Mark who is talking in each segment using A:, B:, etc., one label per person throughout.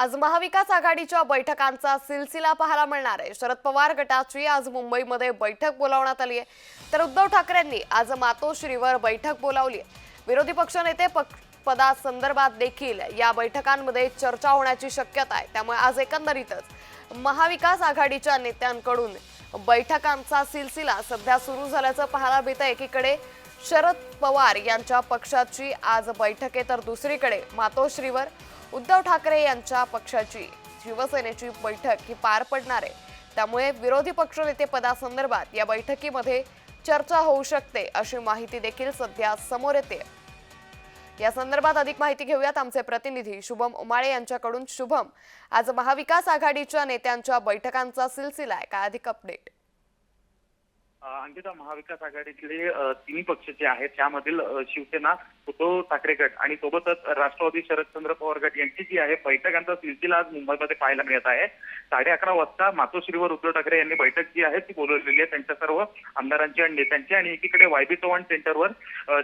A: आज महाविकास आघाडीच्या बैठकांचा सिलसिला पाहायला मिळणार आहे. शरद पवार गटाची आज मुंबईमध्ये बैठक बोलावण्यात आली आहे. तर उद्धव ठाकरेंनी आज मातोश्रीवर बैठक बोलावली आहे. विरोधी पक्षनेते पक्ष पदासंदर्भात देखील या बैठकांमध्ये चर्चा होण्याची शक्यता आहे. त्यामुळे आज एकंदरीतच महाविकास आघाडीच्या नेत्यांकडून बैठकांचा सिलसिला सध्या सुरू झाल्याचं पाहायला मिळतं एकीकडे शरद पवार यांच्या पक्षाची आज बैठक आहे तर दुसरीकडे मातोश्रीवर. उद्धव ठाकरे यांच्या पक्षाची शिवसेनेची बैठक ही पार पडणार आहे. त्यामुळे विरोधी पक्षनेते पदासंदर्भात या बैठकीमध्ये चर्चा होऊ शकते अशी माहिती देखील सध्या समोर येते. या संदर्भात अधिक माहिती घेऊयात आमचे प्रतिनिधी शुभम उमाळे यांच्याकडून. शुभम आज महाविकास आघाडीच्या नेत्यांच्या बैठकांचा सिलसिला आहे. काय अधिक अपडेट
B: अंकिता महाविकास आघाडीतले तिन्ही पक्ष जे आहेत त्यामधील शिवसेना उद्धव ठाकरे गट आणि सोबतच राष्ट्रवादी शरदचंद्र पवार गट यांची जी आहे बैठकांचा सिलसिला आज मुंबईमध्ये पाहायला मिळत आहे. साडे अकरा वाजता मातोश्रीवर उद्धव ठाकरे यांनी बैठक जी आहे ती बोलवलेली आहे त्यांच्या सर्व आमदारांची आणि नेत्यांची आणि एकीकडे वायबी चव्हाण सेंटरवर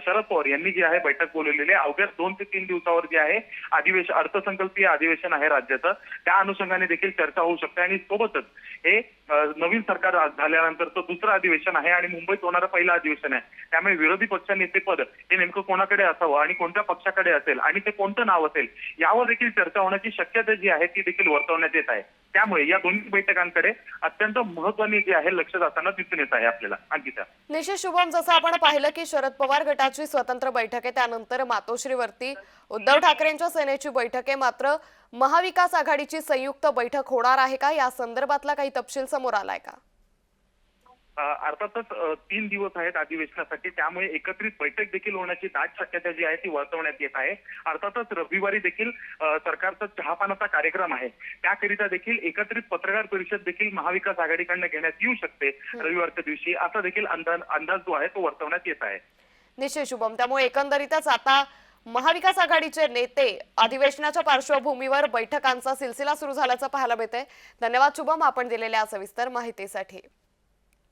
B: शरद पवार यांनी जी आहे बैठक बोलवलेली आहे. अवघ्या दोन ते तीन दिवसावर जे आहे अधिवेशन अर्थसंकल्पीय अधिवेशन आहे राज्याचं. त्या अनुषंगाने देखील चर्चा होऊ शकते आणि सोबतच हे नवीन सरकार झाल्यानंतरचं दुसरं अधिवेशन आहे आणि मुंबईत होणारं पहिलं अधिवेशन आहे. त्यामुळे विरोधी पक्ष नेतेपद हे नेमकं कोणाकडे असावं आणि कोणत्या पक्षाकडे असेल आणि ते कोणतं नाव असेल यावर देखील चर्चा होण्याची शक्यता जी आहे ती देखील वर्तवण्यात येत आहे. त्यामुळे या दोन्ही बैठकांकडे अत्यंत महत्वाने जे आहे लक्ष जाताना दिसून येत आहे आपल्याला. अंकिता
A: निश्चित शुभम जसं आपण पाहिलं की शरद पवार गटाची स्वतंत्र बैठक आहे. त्यानंतर मातोश्रीवरती उद्धव ठाकरेंच्या सेनेची बैठक आहे. मात्र महाविकास आघाडीची संयुक्त बैठक होणार आहे का? या संदर्भातला काही तपशील समोर आलाय का?
B: अर्थातच तीन दिवस आहेत अधिवेशनासाठी त्यामुळे एकत्रित बैठक देखील होण्याची दाट शक्यता जी आहे ती वर्तवण्यात येत आहे. अर्थातच रविवारी देखील सरकारचा चहापानाचा कार्यक्रम आहे. त्याकरिता देखील एकत्रित पत्रकार परिषद देखील महाविकास आघाडीकडनं घेण्यात येऊ शकते रविवारच्या दिवशी. असा देखील अंदाज अंदाज जो आहे तो वर्तवण्यात येत आहे.
A: निश्चित शुभम. त्यामुळे एकंदरीतच आता महाविकास आघाडीचे नेते अधिवेशनाच्या पार्श्वभूमीवर बैठकांचा सिलसिला सुरू झाल्याचं पाहायला मिळतंय. धन्यवाद शुभम. आपण दिलेल्या सविस्तर माहितीसाठी.